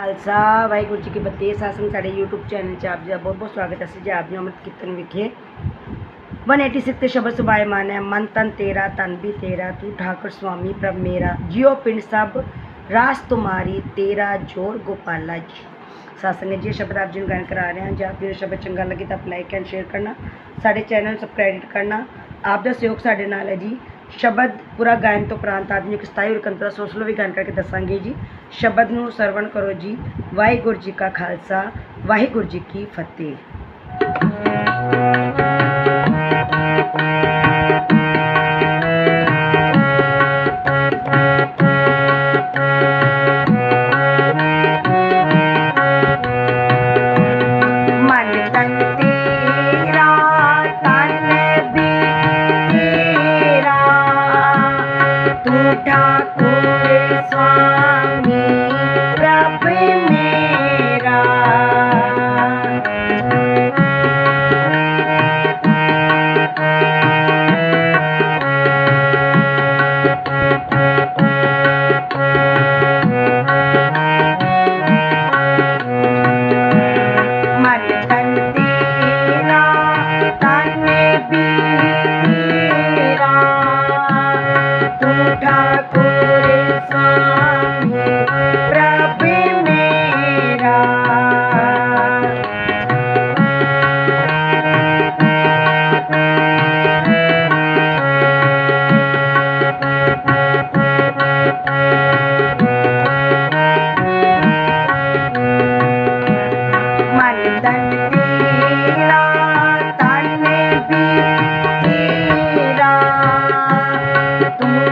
ਖਾਲਸਾ ਵਾਹਿਗੁਰੂ ਜੀ ਕੀ ਫਤਿਹ ਸਾਸਨ ਸਾਡੇ YouTube channel 'ਚ ਆਪ ਜੀ ਦਾ ਬਹੁਤ ਬਹੁਤ ਸਵਾਗਤ ਹੈ ਅਸੀਂ ਜੀ ਆਪ ਜੀ ਅੰਮ੍ਰਿਤ ਕੀਰਤਨ ਵਿਖੇ 186 ਤੇ ਸ਼ਬਦ ਸੁਭਾਇਮਾਨ ਹੈ ਮਨ ਤਨ ਤੇਰਾ ਤਨ ਵੀ ਤੇਰਾ ਤੂੰ ਠਾਕੁਰ ਸੁਆਮੀ ਪ੍ਰਭ ਮੇਰਾ ਜਿਉ ਪਿੰਡ ਸਭ ਰਾਸ ਤੁਮਾਰੀ ਤੇਰਾ ਜੋਰ ਗੋਪਾਲਾ ਜੀ ਸਾਸਨ ਨੇ ਜੀ ਸ਼ਬਦ ਆਪ ਜੀ ਨੂੰ ਗਾਇਨ ਕਰਾ ਰਹੇ ਹਾਂ ਜੇ ਆਪ ਜੀ ਨੂੰ ਸ਼ਬਦ ਚੰਗਾ ਲੱਗੇ ਤਾਂ ਲਾਈਕ ਐਂਡ ਸ਼ੇਅਰ ਕਰਨਾ ਸਾਡੇ ਚੈਨਲ ਨੂੰ ਸਬਸਕ੍ਰਾਈਬ ਕਰਨਾ ਆਪ ਦਾ ਸਹਿਯੋਗ ਸਾਡੇ ਨਾਲ ਹੈ ਜੀ ਸ਼ਬਦ ਪੂਰਾ ਗਾਇਨ ਤੋਂ ਉਪਰੰਤ ਆਦਮੀ ਇੱਕ ਸਥਾਈ ਰਕੰਤਰਾ ਸੋਸਲੋ ਵੀ ਗਾਇਨ ਕਰਕੇ ਦੱਸਾਂਗੇ ਜੀ। ਸ਼ਬਦ ਨੂੰ ਸਰਵਣ ਕਰੋ ਜੀ। ਵਾਹਿਗੁਰੂ ਜੀ ਕਾ ਖਾਲਸਾ, ਵਾਹਿਗੁਰੂ ਜੀ ਕੀ ਫਤਿਹ।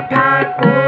ਤੂੰ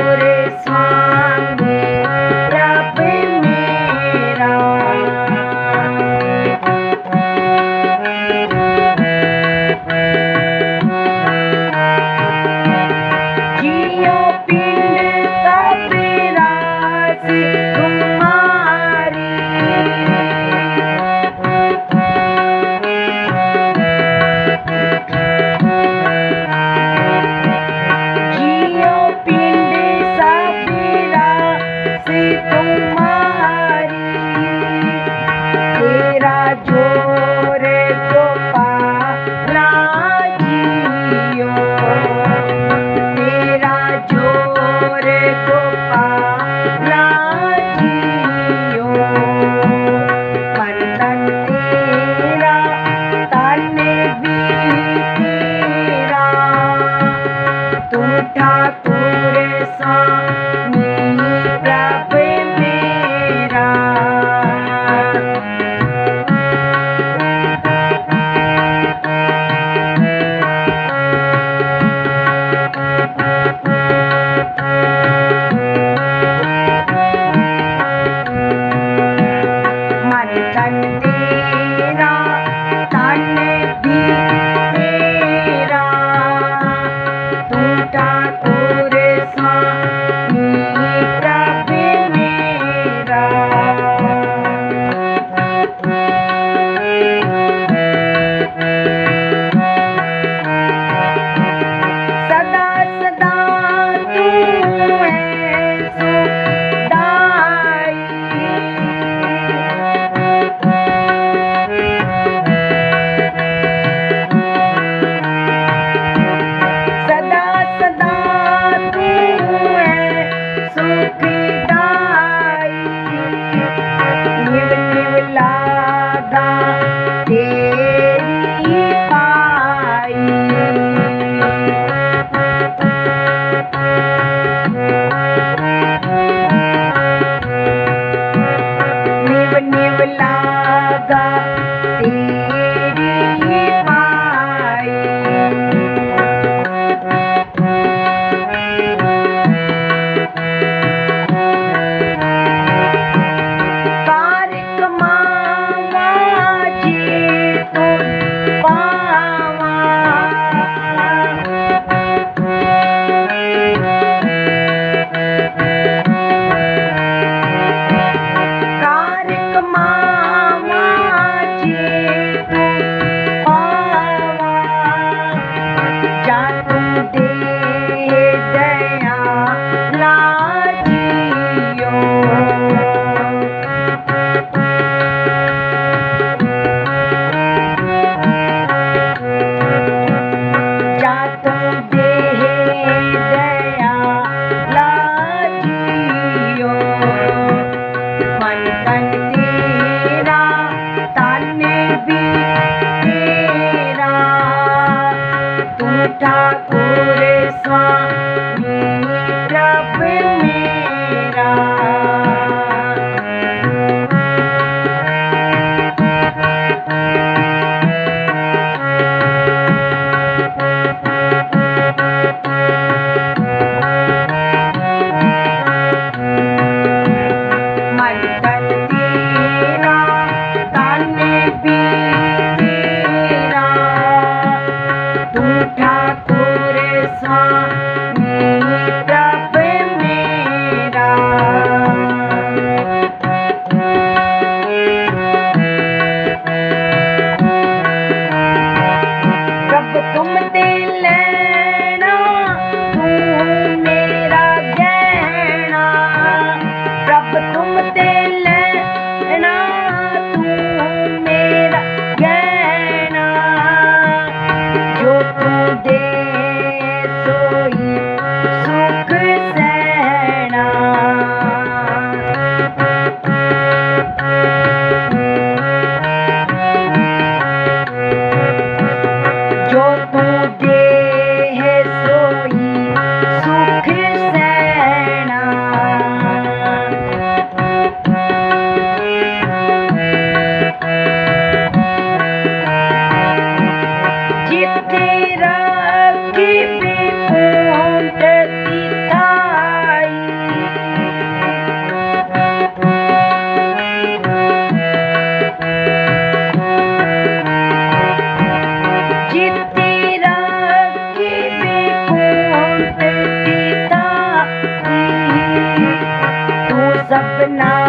not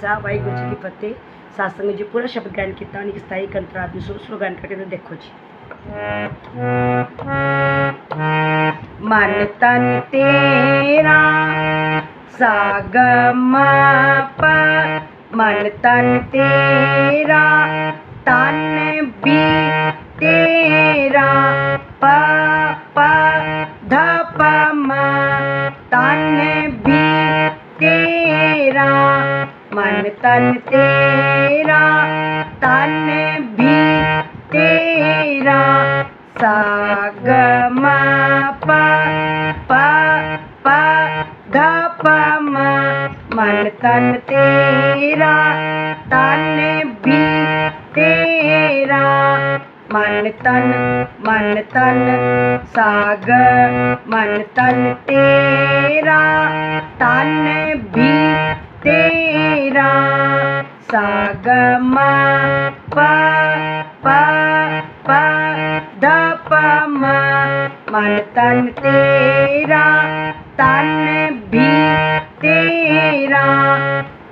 ਖਾਲਸਾ ਵਾਹਿਗੁਰੂ ਜੀ ਕੀ ਫਤਿਹ ਸਾਸੰਗ ਜੀ ਪੂਰਾ ਸ਼ਬਦ ਗਾਇਨ ਕੀਤਾ ਉਹਨੇ ਸਤਾਈ ਕੰਤਰਾ ਦੀ ਸੁਰ ਸੁਰ ਗਾਇਨ ਕਰਕੇ ਤੇ ਦੇਖੋ ਜੀ ਮਨ ਤਨ ਤੇਰਾ ਸਾਗਮ ਪ ਮਨ ਤਨ ਤੇਰਾ ਤਨ ਵੀ ਤੇਰਾ ਪ ਪ ਧ ਪ ਮ ਤਨ ਵੀ ਤੇਰਾ मन तन तेरा, तन भी तेरा। साग म प प प ध प म। मन तन तेरा, तन भी तेरा। मन तन मन तन, साग, मन तन तेरा। तन भी तेरा सागमा प प प ध प म मन तन तेरा, तन भी तेरा।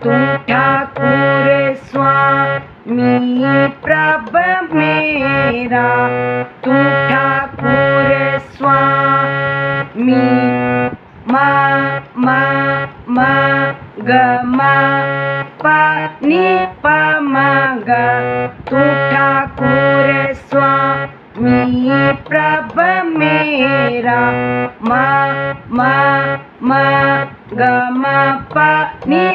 तू ठाकुर स्वामी प्रभ मेरा। तू ठाकुर स्वामी मा मा मा। gama pa ni ga tu ta ku re swa mi prabha mera ma ma ma. Gama pa ni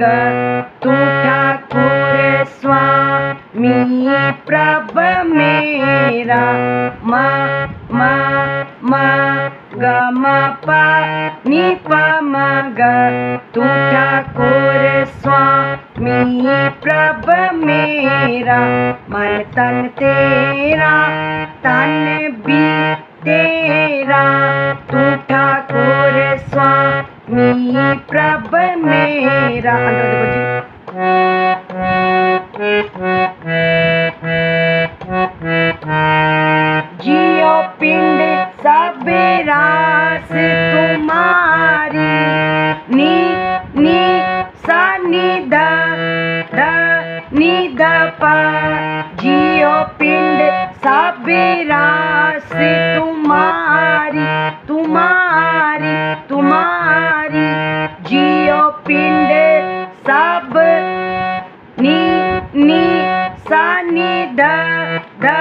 ga tu ta ku re swa mi prabha mera ma ma ma. ga ma pa ni pa ma ga tu Thakur स्वामी प्रभ मेरा मन तन तेरा तन पिंड सब रास तुम्हारी तुम्हारी तुम्हारी, जियो पिंड सब नी नी, सा, नि द द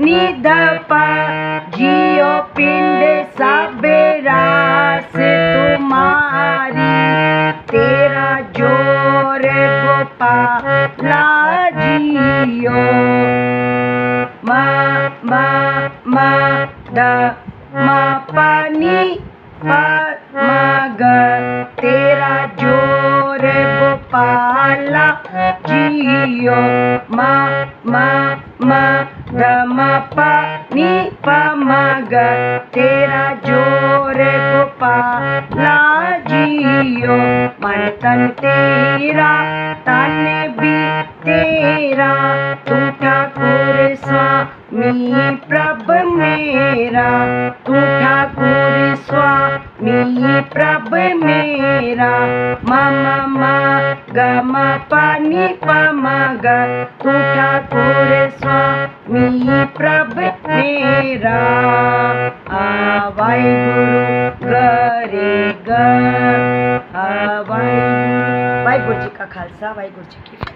नि द प, जियो पिंड सब रास तुम्हारी, तेरा ज़ोर गोपाला जियो मा मा, द, मा, प, नी, प, म, ग, तेरा ज़ोर गोपाला जियो, मा मा मा ग म, प, नी, प, म, ग, तेरा ज़ोर गोपाला जियो मन तन तेरा, तन भी तेरा तू स्वामी प्रभ मेरा तू ठाकुर स्वामी प्रभ मेरा मम मा ग म प नि प म ग तू ठाकुर स्वामी प्रभ मेरा आ वाहिगुरु गरे ग आ वाहिगुरु वाहिगुरु जी का खालसा वाहिगुरु जी की फतेह